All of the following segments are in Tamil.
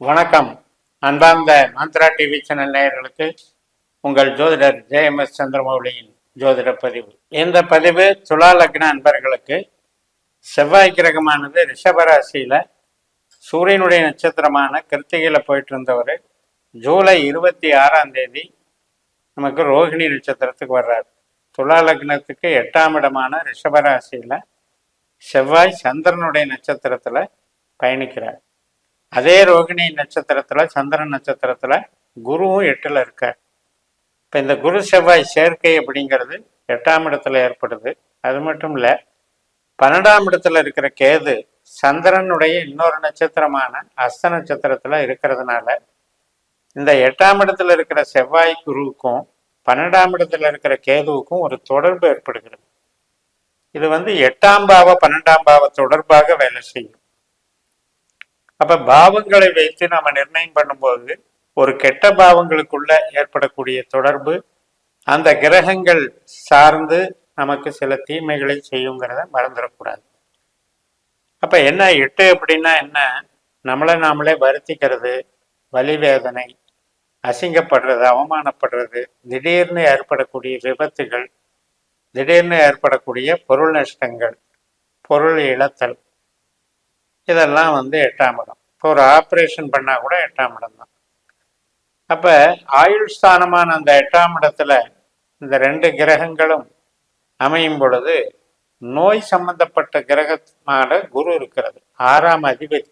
வணக்கம். அன்பார்ந்த மந்த்ரா டிவி சேனல் நேயர்களுக்கு உங்கள் ஜோதிடர் ஜெயஎம்எஸ் சந்திரமௌலியின் ஜோதிட பதிவு. இந்த பதிவு துலா லக்ன அன்பர்களுக்கு செவ்வாய் கிரகமானது ரிஷபராசியில் சூரியனுடைய நட்சத்திரமான கிருத்திகையில் போயிட்டு இருந்தவர் ஜூலை இருபத்தி ஆறாம் தேதி நமக்கு ரோஹிணி நட்சத்திரத்துக்கு வர்றாரு. துலா லக்னத்துக்கு எட்டாம் இடமான ரிஷபராசியில் செவ்வாய் சந்திரனுடைய நட்சத்திரத்தில் பயணிக்கிறார். அதே ரோகிணி நட்சத்திரத்துல சந்திரன் நட்சத்திரத்துல குருவும் எட்டுல இருக்கார். இப்ப இந்த குரு செவ்வாய் சேர்க்கை அப்படிங்கிறது எட்டாம் இடத்துல ஏற்படுது. அது மட்டும் இல்ல பன்னெண்டாம் இடத்துல இருக்கிற கேது சந்திரனுடைய இன்னொரு நட்சத்திரமான அஸ்த நட்சத்திரத்துல இருக்கிறதுனால இந்த எட்டாம் இடத்துல இருக்கிற செவ்வாய் குருவுக்கும் பன்னெண்டாம் இடத்துல இருக்கிற கேதுவுக்கும் ஒரு தொடர்பு ஏற்படுகிறது. இது வந்து எட்டாம் பாவ பன்னெண்டாம் பாவ தொடர்பாக வேலை செய்யும். அப்ப பாவங்களை வைத்து நாம நிர்ணயம் பண்ணும்போது ஒரு கெட்ட பாவங்களுக்குள்ள ஏற்படக்கூடிய தொடர்பு அந்த கிரகங்கள் சார்ந்து நமக்கு சில தீமைகளை செய்யுங்கிறத மறந்துடக்கூடாது. அப்ப என்ன எட்டு அப்படின்னா என்ன? நம்மளை நாமளே வருத்திக்கிறது வலி வேதனை அசிங்கப்படுறது அவமானப்படுறது திடீர்னு ஏற்படக்கூடிய விபத்துகள் திடீர்னு ஏற்படக்கூடிய பொருள் நஷ்டங்கள் பொருள் இழத்தல் இதெல்லாம் வந்து எட்டாம் இடம். இப்போ ஒரு ஆப்ரேஷன் பண்ணால் கூட எட்டாம் இடம் தான். அப்போ ஆயுள் ஸ்தானமான அந்த எட்டாம் இடத்துல இந்த ரெண்டு கிரகங்களும் அமையும் பொழுது நோய் சம்பந்தப்பட்ட கிரகமான குரு இருக்கிறது. ஆறாம் அதிபதி.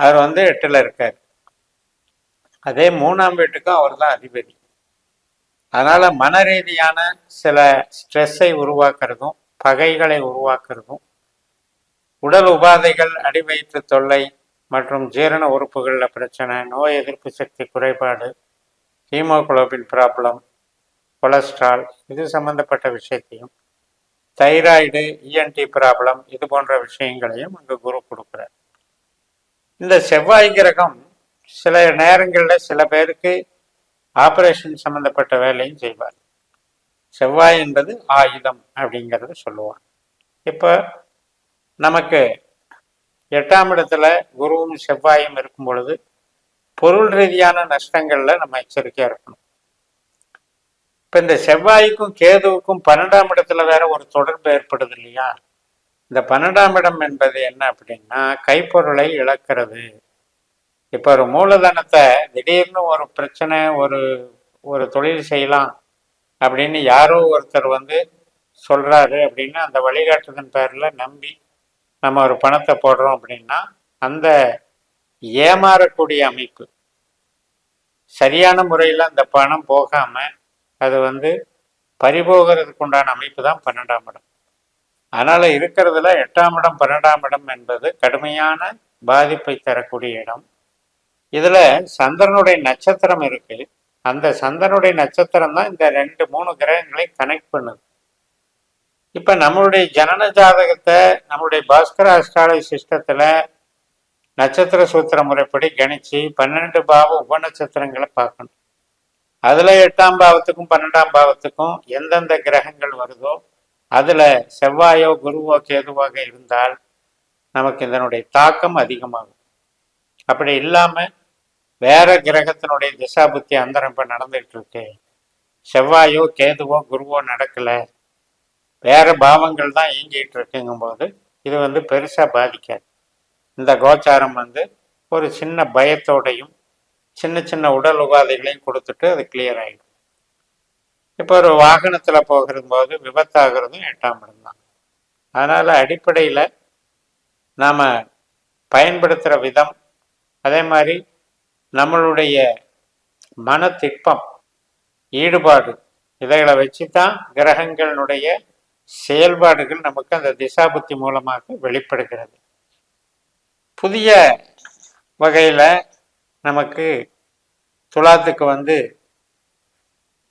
அவர் வந்து எட்டில் இருக்கார். அதே மூணாம் வீட்டுக்கும் அவர் தான் அதிபதி. அதனால மன ரீதியான சில ஸ்ட்ரெஸ்ஸை உருவாக்குறதும் பகைகளை உருவாக்குறதும் உடல் உபாதைகள் அடிவயிற்று தொல்லை மற்றும் ஜீரண உறுப்புகளில் பிரச்சனை நோய் எதிர்ப்பு சக்தி குறைபாடு ஹீமோகுளோபின் ப்ராப்ளம் கொலஸ்ட்ரால் இது சம்பந்தப்பட்ட விஷயத்தையும் தைராய்டு இஎன்டி ப்ராப்ளம் இது போன்ற விஷயங்களையும் அங்கு குரு கொடுக்குறார். இந்த செவ்வாய் கிரகம் சில நேரங்களில் சில பேருக்கு ஆபரேஷன் சம்பந்தப்பட்ட வேலையும் செய்வார். செவ்வாய் என்பது ஆயுதம் அப்படிங்கிறத சொல்லுவாங்க. இப்போ நமக்கு எட்டாம் இடத்துல குருவும் செவ்வாயும் இருக்கும் பொழுது பொருள் ரீதியான நஷ்டங்கள்ல நம்ம எச்சரிக்கையா இருக்கணும். இப்ப இந்த செவ்வாய்க்கும் கேதுவுக்கும் பன்னெண்டாம் இடத்துல வேற ஒரு தொடர்பு ஏற்படுது இல்லையா? இந்த பன்னெண்டாம் இடம் என்பது என்ன அப்படின்னா கைப்பொருளை இழக்கிறது. இப்ப ஒரு மூலதனத்தை திடீர்னு ஒரு பிரச்சனை ஒரு ஒரு தொழில் செய்யலாம் அப்படின்னு யாரோ ஒருத்தர் வந்து சொல்றாரு அப்படின்னு அந்த வழிகாட்டுதன் பேர்ல நம்பி நம்ம ஒரு பணத்தை போடுறோம் அப்படின்னா அந்த ஏமாறக்கூடிய அமைப்பு சரியான முறையில் அந்த பணம் போகாம அது வந்து பறிபோகிறதுக்கு உண்டான அமைப்பு தான் பன்னெண்டாம் இடம். அதனால் இருக்கிறதுல எட்டாம் இடம் பன்னெண்டாம் இடம் என்பது கடுமையான பாதிப்பை தரக்கூடிய இடம். இதுல சந்திரனுடைய நட்சத்திரம் இருக்கு. அந்த சந்திரனுடைய நட்சத்திரம் தான் இந்த ரெண்டு மூணு கிரகங்களை கனெக்ட் பண்ணுது. இப்ப நம்மளுடைய ஜனன ஜாதகத்தை நம்மளுடைய பாஸ்கர அஸ்ட்ராலஜி சிஸ்டத்துல நட்சத்திர சூத்திர முறைப்படி கணிச்சு பன்னெண்டு பாவ உபநட்சத்திரங்களை பார்க்கணும். அதுல எட்டாம் பாவத்துக்கும் பன்னெண்டாம் பாவத்துக்கும் எந்தெந்த கிரகங்கள் வருதோ அதுல செவ்வாயோ குருவோ கேதுவாக இருந்தால் நமக்கு இதனுடைய தாக்கம் அதிகமாகும். அப்படி இல்லாம வேற கிரகத்தினுடைய திசா புத்தி அந்தரம் இப்ப நடந்துட்டு இருக்கு. செவ்வாயோ கேதுவோ குருவோ நடக்கல. வேறு பாவங்கள் தான் இயங்கிட்டு இருக்குங்கும்போது இது வந்து பெருசாக பாதிக்காது. இந்த கோச்சாரம் வந்து ஒரு சின்ன பயத்தோடையும் சின்ன சின்ன உடல் உபாதைகளையும் கொடுத்துட்டு அது கிளியர் ஆகிடும் இப்போ ஒரு வாகனத்தில் போகிற போது விபத்தாகிறதும் எட்டாம் இடம் தான். அடிப்படையில் நாம் பயன்படுத்துகிற விதம் அதே மாதிரி நம்மளுடைய மன ஈடுபாடு இதைகளை வச்சு தான் கிரகங்களுடைய செயல்பாடுகள் நமக்கு அந்த திசாபுத்தி மூலமாக வெளிப்படுகிறது. புதிய வகையில நமக்கு துலாத்துக்கு வந்து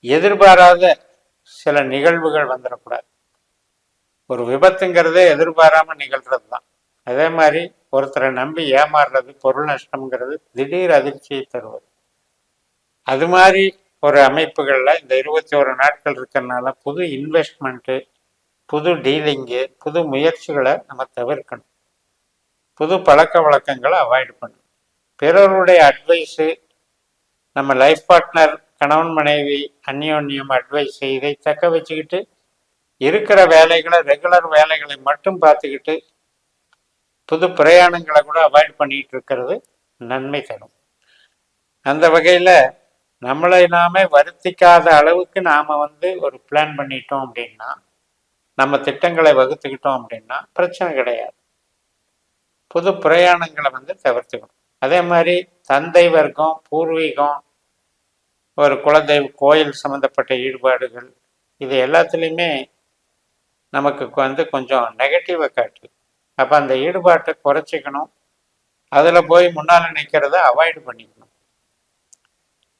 எதிர்பாராத சில நிகழ்வுகள் வந்துடக்கூடாது ஒரு விபத்துங்கிறதே எதிர்பாராம நிகழ்கிறது தான் அதே மாதிரி ஒருத்தரை நம்பி ஏமாறுறது பொருள் நஷ்டம்ங்கிறது திடீர் அதிர்ச்சியை தருவது. அது மாதிரி ஒரு அமைப்புகளில் இந்த இருபத்தி ஒரு நாட்கள் இருக்கிறதுனால புது இன்வெஸ்ட்மெண்ட்டு புது டீலிங்கு புது முயற்சிகளை நம்ம தவிர்க்கணும். புது பழக்க வழக்கங்களை அவாய்ட் பண்ணணும். பிறருடைய அட்வைஸு நம்ம லைஃப் பார்ட்னர் கணவன் மனைவி அந்யோன்யம் அட்வைஸ் இதை தக்க வச்சுக்கிட்டு இருக்கிற வேலைகளை ரெகுலர் வேலைகளை மட்டும் பார்த்துக்கிட்டு புது பிரயாணங்களை கூட அவாய்ட் பண்ணிட்டு இருக்கிறது நன்மை தரும். அந்த வகையில் நம்மளை நாமே வருத்திக்காத அளவுக்கு நாம் வந்து ஒரு பிளான் பண்ணிட்டோம் அப்படின்னா நம்ம திட்டங்களை வகுத்துக்கிட்டோம் அப்படின்னா பிரச்சனை கிடையாது. புது பிரயாணங்களை வந்து தவிர்த்துக்கணும். அதே மாதிரி தந்தை வர்க்கம் பூர்வீகம் ஒரு குலதெய்வ கோயில் சம்மந்தப்பட்ட ஈடுபாடுகள் இது எல்லாத்துலேயுமே நமக்கு வந்து கொஞ்சம் நெகட்டிவை காட்டுது. அப்போ அந்த ஈடுபாட்டை குறைச்சிக்கணும். அதில் போய் முன்னால் நிற்கிறத அவாய்டு பண்ணிக்கணும்.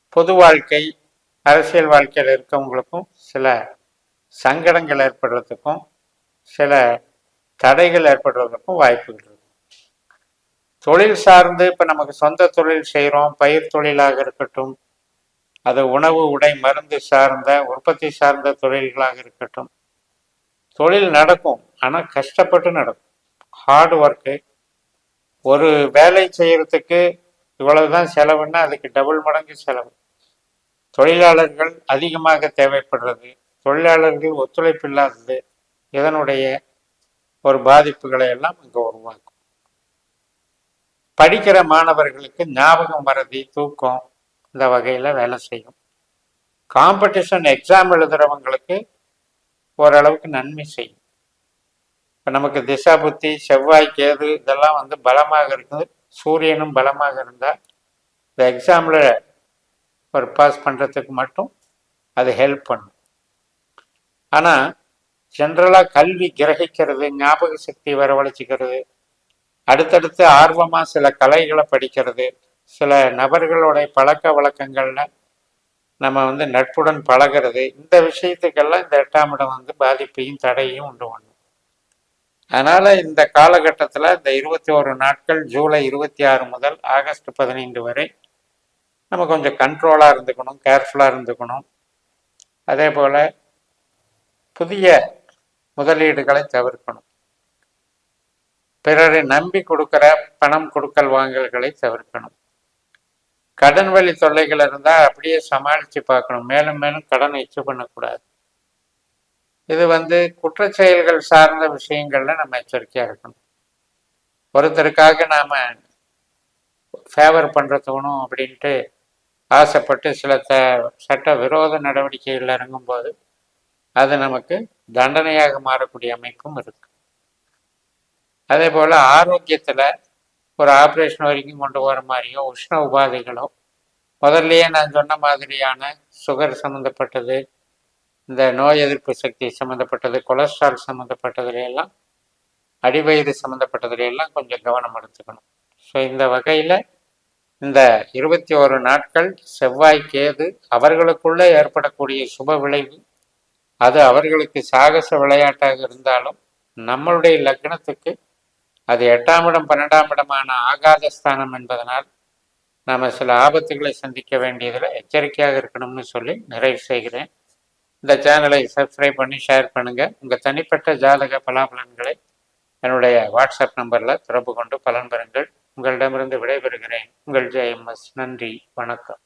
பொது வாழ்க்கை அரசியல் வாழ்க்கையில் இருக்கவங்களுக்கும் சில சங்கடங்கள் ஏற்படுறதுக்கும் சில தடைகள் ஏற்படுறதுக்கும் வாய்ப்புகள் இருக்கும் தொழில் சார்ந்து இப்போ நமக்கு சொந்த தொழில் செய்கிறோம் பயிர் தொழிலாக இருக்கட்டும் அது உணவு உடை மருந்து சார்ந்த உற்பத்தி சார்ந்த தொழில்களாக இருக்கட்டும். தொழில் நடக்கும் ஆனால் கஷ்டப்பட்டு நடக்கும். ஹார்ட் ஒர்க்கு ஒரு வேலை செய்கிறதுக்கு இவ்வளவுதான் செலவுன்னா அதுக்கு டபுள் மடங்கு செலவு. தொழிலாளர்கள் அதிகமாக தேவைப்படுறது. தொழிலாளர்கள் ஒத்துழைப்பு இல்லாதது இதனுடைய ஒரு பாதிப்புகளை எல்லாம் இங்கே உருவாக்கும். படிக்கிற மாணவர்களுக்கு ஞாபகம் மறதி தூக்கம் இந்த வகையில் வேலை செய்யும். காம்படிஷன் எக்ஸாம் எழுதுறவங்களுக்கு ஓரளவுக்கு நன்மை செய்யும். இப்போ நமக்கு திசா புத்தி செவ்வாய் கேது இதெல்லாம் வந்து பலமாக இருக்குது. சூரியனும் பலமாக இருந்தால் இந்த எக்ஸாமில் ஒரு பாஸ் பண்ணுறதுக்கு மட்டும் அது ஹெல்ப் பண்ணும். ஆனால் ஜென்ரலாக கல்வி கிரகிக்கிறது ஞாபக சக்தி வரவழைச்சிக்கிறது அடுத்தடுத்து ஆர்வமாக சில கலைகளை படிக்கிறது சில நபர்களுடைய பழக்க வழக்கங்களில் நம்ம வந்து நட்புடன் பழகிறது இந்த விஷயத்துக்கெல்லாம் இந்த எட்டாம் இடம் வந்து பாதிப்பையும் தடையும் உண்டு பண்ணும். அதனால இந்த காலகட்டத்தில் இந்த இருபத்தி ஒரு நாட்கள் ஜூலை இருபத்தி ஆறு முதல் ஆகஸ்ட் பதினைந்து வரை நம்ம கொஞ்சம் கண்ட்ரோலாக இருந்துக்கணும் கேர்ஃபுல்லாக இருந்துக்கணும். அதே போல் புதிய முதலீடுகளை தவிர்க்கணும். பிறரை நம்பி கொடுக்கிற பணம் கொடுக்கல் வாங்கல்களை தவிர்க்கணும். கடன் வழி தொல்லைகள் இருந்தால் அப்படியே சமாளித்து பார்க்கணும். மேலும் மேலும் கடன் எச்சு பண்ணக்கூடாது. இது வந்து குற்றச்செயல்கள் சார்ந்த விஷயங்கள்ல நம்ம எச்சரிக்கையாக இருக்கணும். ஒருத்தருக்காக நாம் ஃபேவர் பண்ணுறதுக்கணும் அப்படின்ட்டு ஆசைப்பட்டு சில த சட்ட விரோத நடவடிக்கைகள் இறங்கும்போது அது நமக்கு தண்டனையாக மாறக்கூடிய அமைப்பும் இருக்கு. அதே போல் ஆரோக்கியத்தில் ஒரு ஆப்ரேஷன் வரைக்கும் கொண்டு போகிற மாதிரியோ உஷ்ண உபாதைகளோ முதல்லையே நான் சொன்ன மாதிரியான சுகர் சம்மந்தப்பட்டது இந்த நோய் எதிர்ப்பு சக்தி சம்மந்தப்பட்டது கொலஸ்ட்ரால் சம்மந்தப்பட்டதுல எல்லாம் அடிவயிறு சம்மந்தப்பட்டதுல எல்லாம் கொஞ்சம் கவனம் எடுத்துக்கணும். ஸோ இந்த வகையில் இந்த இருபத்தி ஓரு நாட்கள் செவ்வாய் கேது அவர்களுக்குள்ளே ஏற்படக்கூடிய சுப விளைவு அது அவர்களுக்கு சாகச விளையாட்டாக இருந்தாலும் நம்மளுடைய லக்னத்துக்கு அது எட்டாம் இடம் பன்னெண்டாம் இடமான ஆகாத ஸ்தானம் என்பதனால் நாம் சில ஆபத்துகளை சந்திக்க வேண்டியதில் எச்சரிக்கையாக இருக்கணும்னு சொல்லி நிறைவு செய்கிறேன். இந்த சேனலை சப்ஸ்கிரைப் பண்ணி ஷேர் பண்ணுங்கள் உங்கள் தனிப்பட்ட ஜாதக பலாபலன்களை என்னுடைய வாட்ஸ்அப் நம்பரில் தொடர்பு கொண்டு பலன் பெறுங்கள். உங்களிடமிருந்து விடைபெறுகிறேன். உங்கள் ஜெயம்எஸ். நன்றி. வணக்கம்.